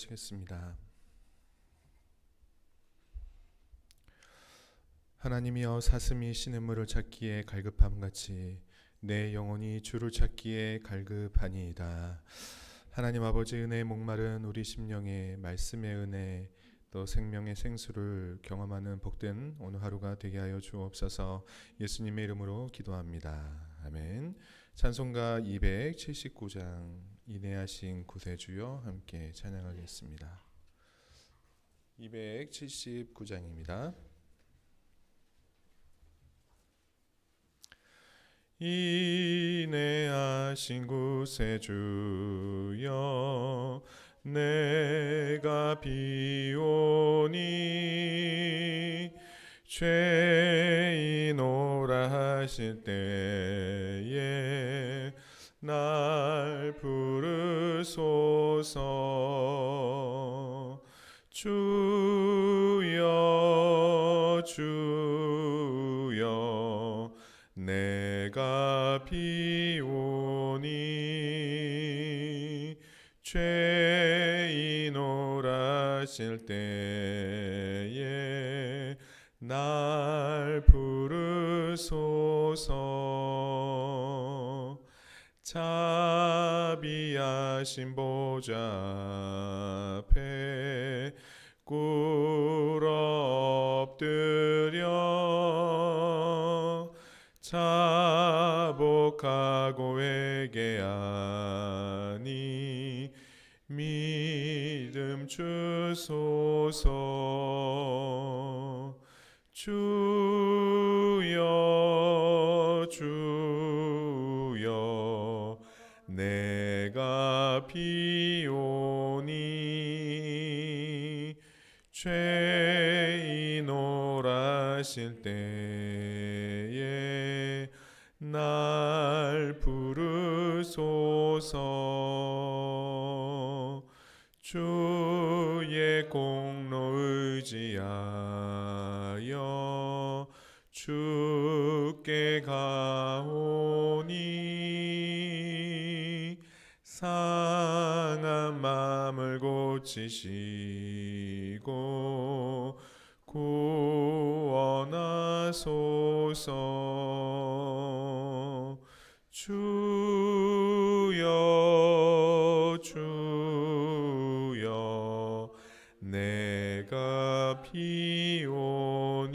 묵도하시겠습니다. 하나님이여 사슴이 시냇물을 찾기에 갈급함 같이 내 영혼이 주를 찾기에 갈급하니이다. 하나님 아버지 은혜의 목마른 우리 심령에 말씀의 은혜 또 생명의 생수를 경험하는 복된 오늘 하루가 되게 하여 주옵소서 예수님의 이름으로 기도합니다. 아멘. 찬송가 279장 인내하신 구세주여 함께 찬양하겠습니다. 279장입니다. 인내하신 구세주여 내가 비오니 죄인오라 하실 때에 날 부르소서. 주여 주여 내가 비오니 죄인오라 하실 때에 날 부르소서 자비하신 보좌 앞에 꿇어 엎드려 자복하고 회개하니 믿음 주소서. 주 내가 비오니 죄인오라 하실 때에 날 부르소서. 주의 공로 의지하여 주께 가오 상한 마음을 고치시고 구원하소서. 주여 주여 내가 비오니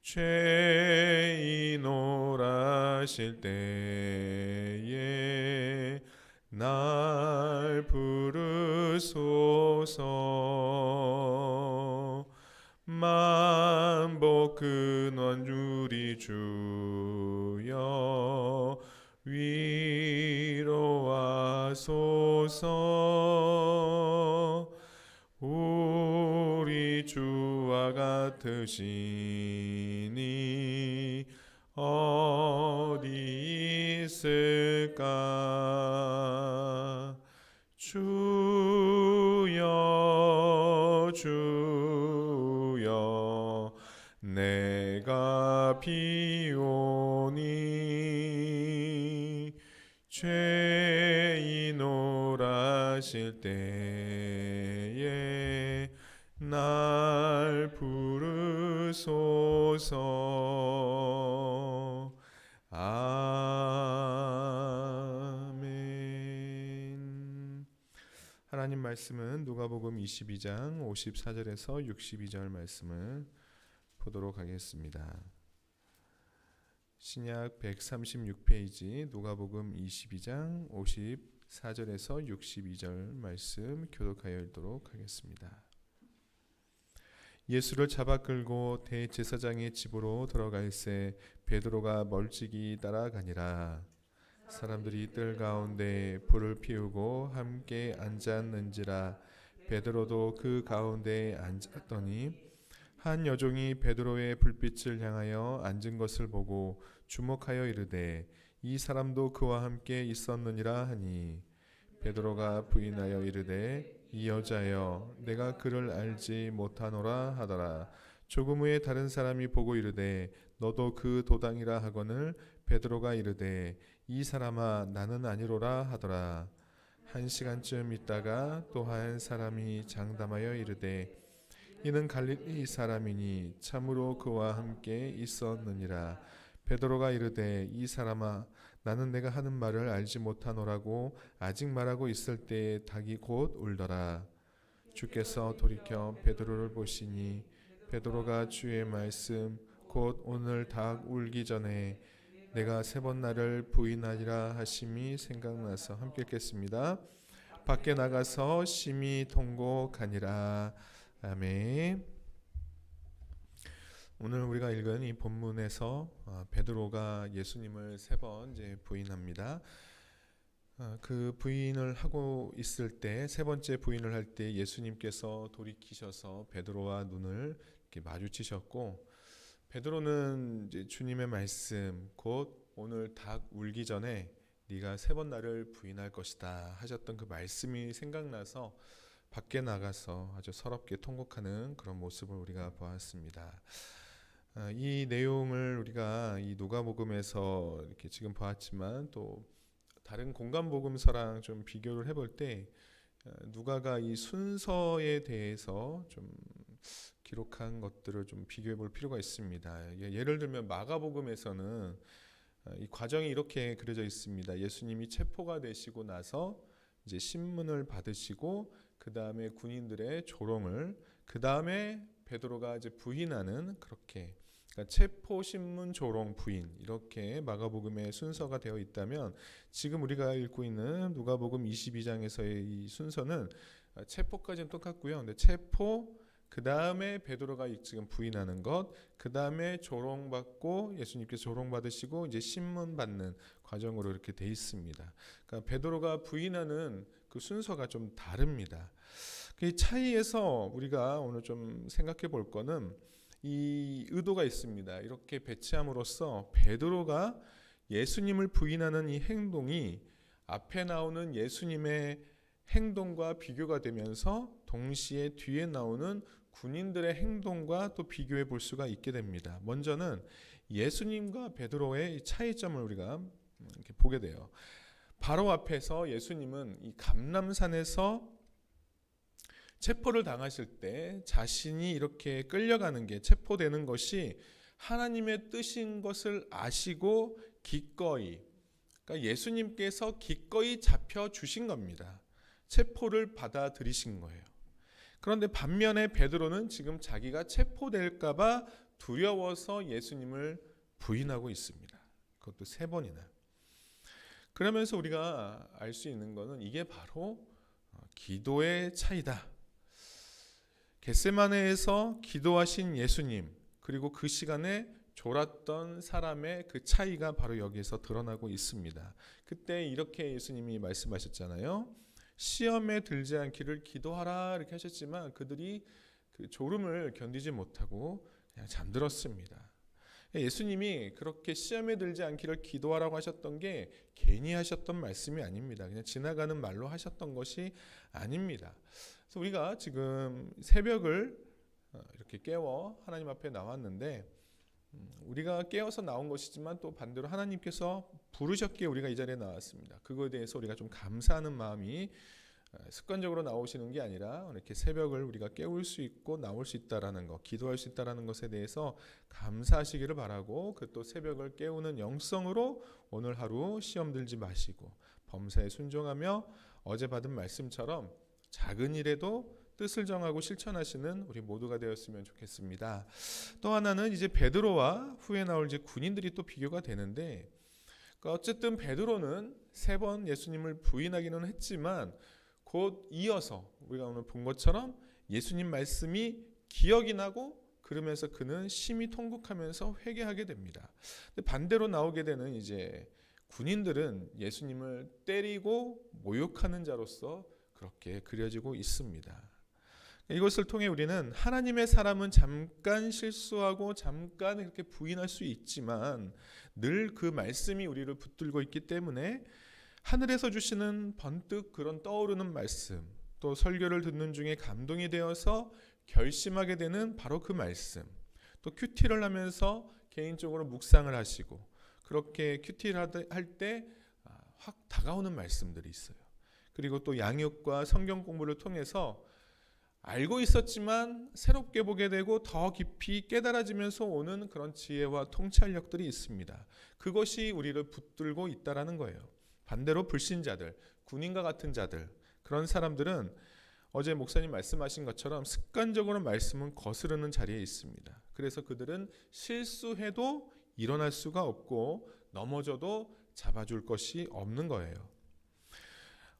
죄인오라 하실 때에 날 부르소서. 만복 근원 유리 주여 위로하소서. 우리 주와 같으시니 어디 있을까? 주여 주여 내가 비오니 죄인오라 하실 때에 날 부르소서 말씀은 누가복음 22장 54절에서 62절 말씀을 보도록 하겠습니다. 신약 136페이지 누가복음 22장 54절에서 62절 말씀 교독하여 읽도록 하겠습니다. 예수를 잡아 끌고 대제사장의 집으로 들어갈새 베드로가 멀찍이 따라가니라 사람들이 뜰 가운데 불을 피우고 함께 앉았는지라 베드로도 그 가운데에 앉았더니 한 여종이 베드로의 불빛을 향하여 앉은 것을 보고 주목하여 이르되 이 사람도 그와 함께 있었느니라 하니. 베드로가 부인하여 이르되 이 여자여 내가 그를 알지 못하노라 하더라 조금 후에 다른 사람이 보고 이르되 너도 그 도당이라 하거늘 베드로가 이르되 이 사람아 나는 아니로라 하더라. 한 시간쯤 있다가 또 한 사람이 장담하여 이르되 이는 갈릴리 사람이니 참으로 그와 함께 있었느니라. 베드로가 이르되 이 사람아 나는 내가 하는 말을 알지 못하노라고 아직 말하고 있을 때에 닭이 곧 울더라. 주께서 돌이켜 베드로를 보시니 베드로가 주의 말씀 곧 오늘 닭 울기 전에 내가 세 번 나를 부인하리라 하심이 생각나서 함께 읽겠습니다. 밖에 나가서 심히 통곡하니라. 아멘. 오늘 우리가 읽은 이 본문에서 어, 베드로가 예수님을 세 번 이제 부인합니다. 어, 그 부인을 하고 있을 때 세 번째 부인을 할 때 예수님께서 돌이키셔서 베드로와 눈을 이렇게 마주치셨고 베드로는 이제 주님의 말씀 곧 오늘 닭 울기 전에 네가 세 번 나를 부인할 것이다 하셨던 그 말씀이 생각나서 밖에 나가서 아주 서럽게 통곡하는 그런 모습을 우리가 보았습니다. 아, 이 내용을 우리가 이 누가복음에서 이렇게 지금 보았지만 또 다른 공간 복음서랑 좀 비교를 해볼 때 어, 누가가 이 순서에 대해서 좀 기록한 것들을 좀 비교해 볼 필요가 있습니다. 예- 예를 들면 마가복음에서는 어, 이 과정이 이렇게 그려져 있습니다. 예수님이 체포가 되시고 나서 이제 신문을 받으시고 그 다음에 군인들의 조롱을 그 다음에 베드로가 이제 부인하는 그렇게 그러니까 체포 신문 조롱 부인 이렇게 마가복음의 순서가 되어 있다면 지금 우리가 읽고 있는 누가복음 22장에서의 이 순서는 어, 체포까지는 똑같고요. 근데 체포 그 다음에 베드로가 이- 지금 부인하는 것, 그 다음에 조롱받고 예수님께서 조롱받으시고 이제 신문 받는 과정으로 이렇게 돼 있습니다. 그러니까 베드로가 부인하는 그 순서가 좀 다릅니다. 그 차이에서 우리가 오늘 좀 생각해 볼 거는 이 의도가 있습니다. 이렇게 배치함으로써 베드로가 예수님을 부인하는 이 행동이 앞에 나오는 예수님의 행동과 비교가 되면서 동시에 뒤에 나오는 군인들의 행동과 또 비교해 볼 수가 있게 됩니다. 먼저는 예수님과 베드로의 이 차이점을 우리가 이렇게 보게 돼요. 바로 앞에서 예수님은 이 감람산에서 체포를 당하실 때 자신이 이렇게 끌려가는 게 체포되는 것이 하나님의 뜻인 것을 아시고 기꺼이 그러니까 예수님께서 기꺼이 잡혀 주신 겁니다. 체포를 받아들이신 거예요. 그런데 반면에 베드로는 지금 자기가 체포될까봐 두려워서 예수님을 부인하고 있습니다. 그것도 세 번이나. 그러면서 우리가 알 수 있는 것은 이게 바로 어, 기도의 차이다. 겟세마네에서 기도하신 예수님 그리고 그 시간에 졸았던 사람의 그 차이가 바로 여기에서 드러나고 있습니다. 그때 이렇게 예수님이 말씀하셨잖아요. 시험에 들지 않기를 기도하라 이렇게 하셨지만 그들이 그 졸음을 견디지 못하고 그냥 잠들었습니다. 예수님이 그렇게 시험에 들지 않기를 기도하라고 하셨던 게 괜히 하셨던 말씀이 아닙니다. 그냥 지나가는 말로 하셨던 것이 아닙니다. 그래서 우리가 지금 새벽을 어, 이렇게 깨워 하나님 앞에 나왔는데 음, 우리가 깨어서 나온 것이지만 또 반대로 하나님께서 부르셨기에 우리가 이 자리에 나왔습니다. 그거에 대해서 우리가 좀 감사하는 마음이 어, 습관적으로 나오시는 게 아니라 이렇게 새벽을 우리가 깨울 수 있고 나올 수 있다라는 것, 기도할 수 있다라는 것에 대해서 감사하시기를 바라고 그 또 새벽을 깨우는 영성으로 오늘 하루 시험 들지 마시고 범사에 순종하며 어제 받은 말씀처럼 작은 일에도 뜻을 정하고 실천하시는 우리 모두가 되었으면 좋겠습니다. 또 하나는 이제 베드로와 후에 나올 이제 군인들이 또 비교가 되는데 그러니까 어쨌든 베드로는 세 번 예수님을 부인하기는 했지만 곧 이어서 우리가 오늘 본 것처럼 예수님 말씀이 기억이 나고 그러면서 그는 심히 통곡하면서 회개하게 됩니다. 반대로 나오게 되는 이제 군인들은 예수님을 때리고 모욕하는 자로서 그렇게 그려지고 있습니다. 이것을 통해 우리는 하나님의 사람은 잠깐 실수하고 잠깐 이렇게 부인할 수 있지만 늘 그 말씀이 우리를 붙들고 있기 때문에 하늘에서 주시는 번뜩 그런 떠오르는 말씀 또 설교를 듣는 중에 감동이 되어서 결심하게 되는 바로 그 말씀 또 큐티를 하면서 개인적으로 묵상을 하시고 그렇게 큐티를 할 때 확 다가오는 말씀들이 있어요. 그리고 또 양육과 성경 공부를 통해서 알고 있었지만 새롭게 보게 되고 더 깊이 깨달아지면서 오는 그런 지혜와 통찰력들이 있습니다. 그것이 우리를 붙들고 있다라는 거예요. 반대로 불신자들, 군인과 같은 자들, 그런 사람들은 어제 목사님 말씀하신 것처럼 습관적으로 말씀은 거스르는 자리에 있습니다. 그래서 그들은 실수해도 일어날 수가 없고 넘어져도 잡아줄 것이 없는 거예요.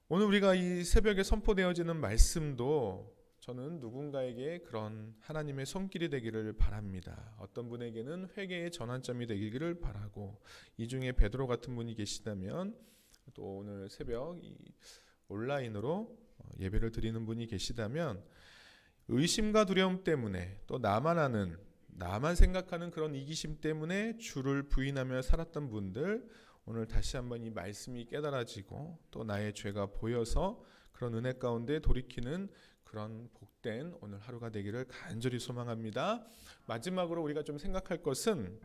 오늘 우리가 이 새벽에 선포되어지는 말씀도 저는 누군가에게 그런 하나님의 손길이 되기를 바랍니다. 어떤 분에게는 회개의 전환점이 되기를 바라고 이 중에 베드로 같은 분이 계시다면 또 오늘 새벽 이 온라인으로 예배를 드리는 분이 계시다면 의심과 두려움 때문에 또 나만 아는 나만 생각하는 그런 이기심 때문에 주를 부인하며 살았던 분들 오늘 다시 한번 이 말씀이 깨달아지고 또 나의 죄가 보여서 그런 은혜 가운데 돌이키는 그런 복된 오늘 하루가 되기를 간절히 소망합니다. 마지막으로 우리가 좀 생각할 것은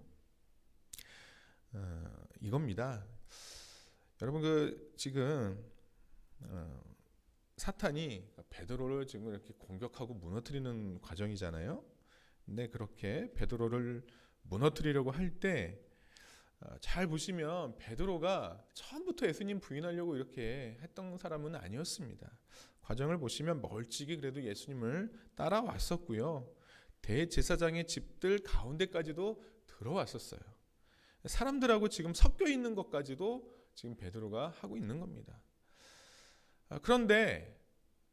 어, 이겁니다. 여러분 그 지금 어, 사탄이 베드로를 지금 이렇게 공격하고 무너뜨리는 과정이잖아요. 근데 그렇게 베드로를 무너뜨리려고 할 때 잘 보시면 베드로가 처음부터 예수님 부인하려고 이렇게 했던 사람은 아니었습니다. 과정을 보시면 멀찍이 그래도 예수님을 따라왔었고요. 대제사장의 집들 가운데까지도 들어왔었어요. 사람들하고 지금 섞여 있는 것까지도 지금 베드로가 하고 있는 겁니다. 아, 그런데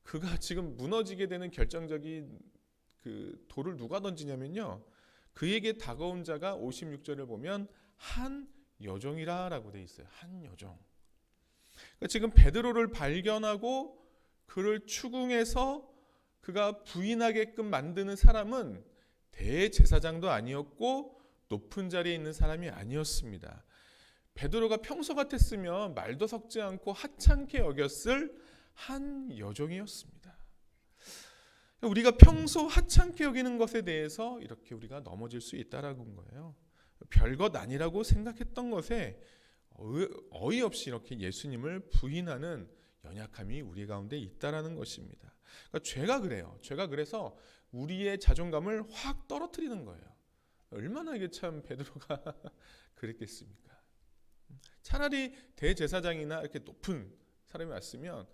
그가 지금 무너지게 되는 결정적인 그 돌을 누가 던지냐면요. 그에게 다가온 자가 56절을 보면 한 여종이라라고 돼 있어요. 한 여종. 그러니까 지금 베드로를 발견하고 그를 추궁해서 그가 부인하게끔 만드는 사람은 대제사장도 아니었고 높은 자리에 있는 사람이 아니었습니다. 베드로가 평소 같았으면 말도 섞지 않고 하찮게 여겼을 한 여종이었습니다. 우리가 평소 하찮게 여기는 것에 대해서 이렇게 우리가 넘어질 수 있다라는 거예요. 별것 아니라고 생각했던 것에 어이없이 이렇게 예수님을 부인하는 연약함이 우리 가운데 있다라는 것입니다. 그러니까 죄가 그래요. 죄가 그래서 우리의 자존감을 확 떨어뜨리는 거예요. 얼마나 이게 참 베드로가 그랬겠습니까? 차라리 대제사장이나 이렇게 높은 사람이 왔으면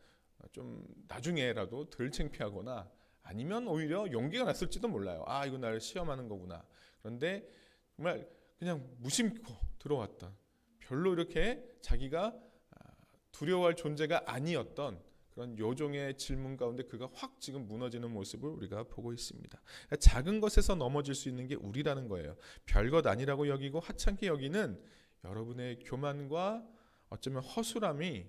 좀 나중에라도 덜 창피하거나 아니면 오히려 용기가 났을지도 몰라요. 아, 이거 나를 시험하는 거구나. 그런데 정말 그냥 무심코 들어왔던 별로 이렇게 자기가 두려워할 존재가 아니었던 그런 요종의 질문 가운데 그가 확 지금 무너지는 모습을 우리가 보고 있습니다. 그러니까 작은 것에서 넘어질 수 있는 게 우리라는 거예요. 별것 아니라고 여기고 하찮게 여기는 여러분의 교만과 어쩌면 허술함이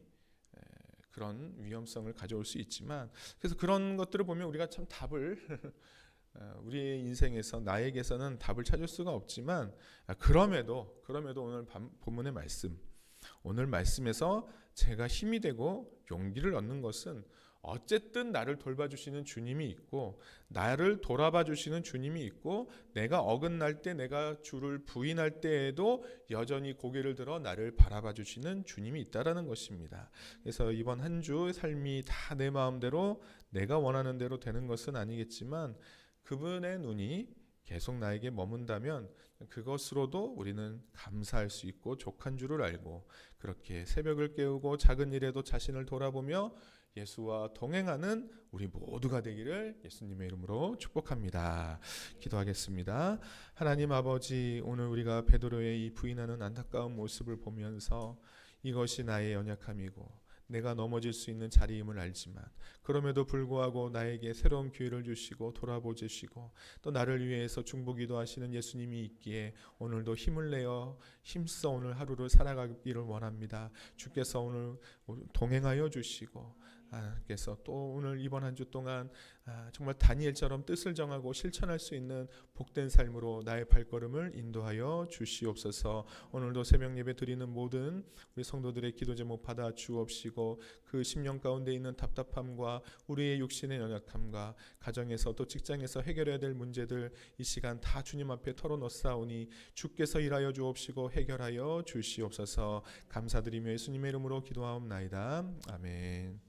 그런 위험성을 가져올 수 있지만 그래서 그런 것들을 보면 우리가 참 답을 어, 우리의 인생에서 나에게서는 답을 찾을 수가 없지만 아, 그럼에도 그럼에도 오늘 본문의 말씀 오늘 말씀에서 제가 힘이 되고 용기를 얻는 것은 어쨌든 나를 돌봐주시는 주님이 있고 나를 돌아봐 주시는 주님이 있고 내가 어긋날 때 내가 주를 부인할 때에도 여전히 고개를 들어 나를 바라봐 주시는 주님이 있다라는 것입니다. 그래서 이번 한 주 삶이 다 내 마음대로 내가 원하는 대로 되는 것은 아니겠지만 그분의 눈이 계속 나에게 머문다면 그것으로도 우리는 감사할 수 있고 족한 줄을 알고 그렇게 새벽을 깨우고 작은 일에도 자신을 돌아보며 예수와 동행하는 우리 모두가 되기를 예수님의 이름으로 축복합니다. 기도하겠습니다. 하나님 아버지 오늘 우리가 베드로의 이 부인하는 안타까운 모습을 보면서 이것이 나의 연약함이고 내가 넘어질 수 있는 자리임을 알지만 그럼에도 불구하고 나에게 새로운 기회를 주시고 돌아보시고 또 나를 위해서 중보기도 하시는 예수님이 있기에 오늘도 힘을 내어 힘써 오늘 하루를 살아가기를 원합니다. 주께서 오늘 동행하여 주시고 하나님께서 또 오늘 이번 한 주 동안 아, 정말 다니엘처럼 뜻을 정하고 실천할 수 있는 복된 삶으로 나의 발걸음을 인도하여 주시옵소서. 오늘도 새벽 예배 드리는 모든 우리 성도들의 기도 제목 받아 주옵시고 그 심령 가운데 있는 답답함과 우리의 육신의 연약함과 가정에서 또 직장에서 해결해야 될 문제들 이 시간 다 주님 앞에 털어놓사오니 주께서 일하여 주옵시고 해결하여 주시옵소서. 감사드리며 예수님의 이름으로 기도하옵나이다. 아멘.